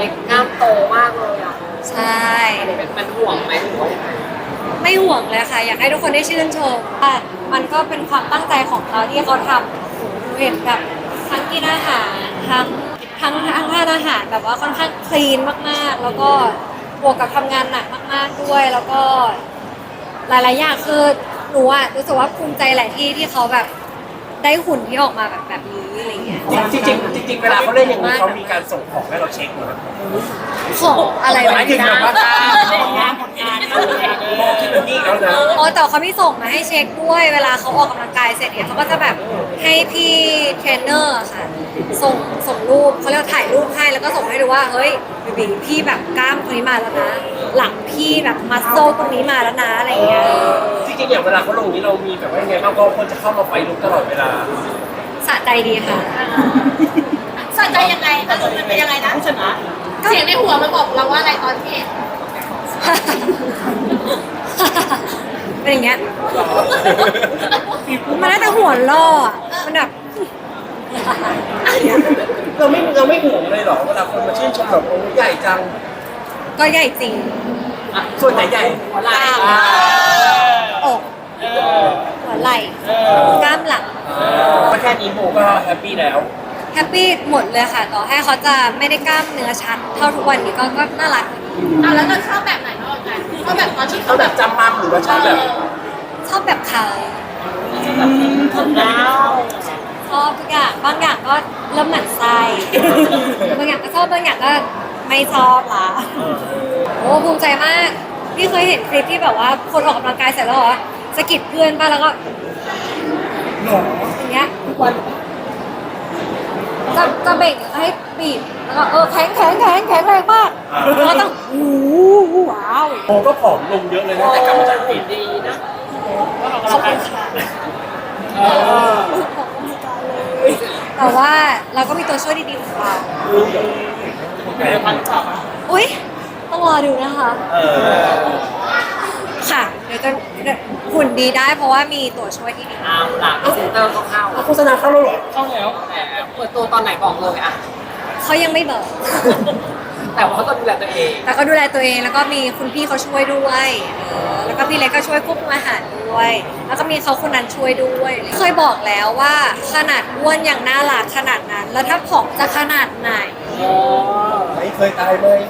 เล็กกล้ามโตมากเลยอะใช่เป็นมันห่วงไหมหรือว่ายังไงไม่ห่วงเลยค่ะ อยากให้ทุกคนได้ชื่นชมว่ามันก็เป็นความตั้งใจของเขาที่เขาทำหนูเห็นแบบทั้งกินอาหารทั้งทั้งทั้งทานอาหารแบบว่าค่อนข้างคลีนมากๆ แล้วก็บวกกับทำงานหนักมาก ๆด้วย แล้วก็หลายๆอย่างคือหนูอะรู้สึกว่าภูมิใจแหละที่ที่เขาแบบได้หุ่นที่ออกมาแบบแบบนี้อะไรเงี้ยจริงๆ จริงๆจริงๆเวลาเขาเล่นอย่างนี้เขามีการส่งของให้เราเช็คเหรอของอะไรหมายถึงแบบว่าพอคิดแบบนี้แล้วนะอ๋อแต่เขามีส่งมาให้เช็คด้วยเวลาเขาออกกำลังกายเสร็จเนี่ยเขาก็จะแบบให้พี่เทรนเนอร์ค่ะ ส่งส่งรูปเขาเรียกว่าถ่ายรูปให้แล้วก็ส่งให้ดูว่าเฮ้ยบีบีพี่แบบกล้ามคนนี้มาแล้วนะ หลังพี่แบบมัสโซคนนี้มาแล้วนะอะไรอย่างเงี้ยจริงๆอย่างเวลาเขาลงนี้เรามีแบบว่ายังไงบ้างเพราะคนจะเข้ามาไฟลุกตลอดเวลาสะใจดีค่ะ สนใจยังไงอารมณ์มันเป็นยังไงนะผู้ชนะเสียงในหัวมันบอกเราว่าอะไรตอนที่เห็นเป็นอย่างเงี้ย มันน่าจะหัวล่ออะมันแบบ เราไม่เราไม่ห่วงเลยเหรอเวลาคนมาชื่นชมแบบโอ้ใหญ่จังก็ใหญ่จริง ส่วนไหนใหญ่หัวไหล่อก หัวไหล่กล้ามหลังก็แค่นี้โบก็แฮปปี้แล้ว แฮปปี้หมดเลยค่ะ ต่อให้เขาจะไม่ได้กล้ามเนื้อชัด เท่าทุกวันนี้ก็ก็น่ารักอะแล้วเราชอบแบบไหนมากกว่ากันชอบแบบตอนที่เขาเขาแบแบบบจำมั่มหรือว่าชอบแบบชอบแบบเขาผมดาวชอบทุกอย่างบางอย่างก็เริ่มหมั่นไส้ บางอย่างก็ชอบบางอย่างก็ไม่ชอบละโอ้ภูมิใจมาก พี่เคยเห็นคลิปที่แบบว่าคนออกกำลังกายเสร็จแล้วเหรอสะกิดเพื่อนป่ะแล้วก็อย่างเงี้ยจะจะเบ่งให้บีบแล้วก็เออแข็งแข็งแข็งแข็งแรงมากแล้วก็ต้องโอ้โหว้าวโบก็ผอมลงเยอะเลยนะแต่กลับมาจากติดดีนะขอบคุณค่ะแต่ว่าเราก็มีตัวช่วยดีๆของเราอุ้ย ต้องรอดูนะคะ เออค่ะ เดี๋ยวจะหุ่นดีได้เพราะว่ามีตัวช่วยที่ดีเอาล่ะพรีเซนเตอร์เขาเข้าโฆษณาเข้าแล้วเหรอเข้าแล้วแต่เปิดตัวตอนไหนบอกเลยอะ เขายังไม่บอก แต่ว่าเขาต้องดูแลตัวเองแต่ก็ดูแลตัวเองแล้วก็มีคุณพี่เขาช่วยด้วยเออแล้วก็พี่เล็กก็ช่วยควบคุมอาหารด้วย แล้วก็มีเขาคนนั้นช่วยด้วย เคยบอกแล้วว่าขนาดอ้วนยังน่ารักขนาดนั้น แล้วถ้าผอมจะขนาดไหน ไม่เคยตายเลย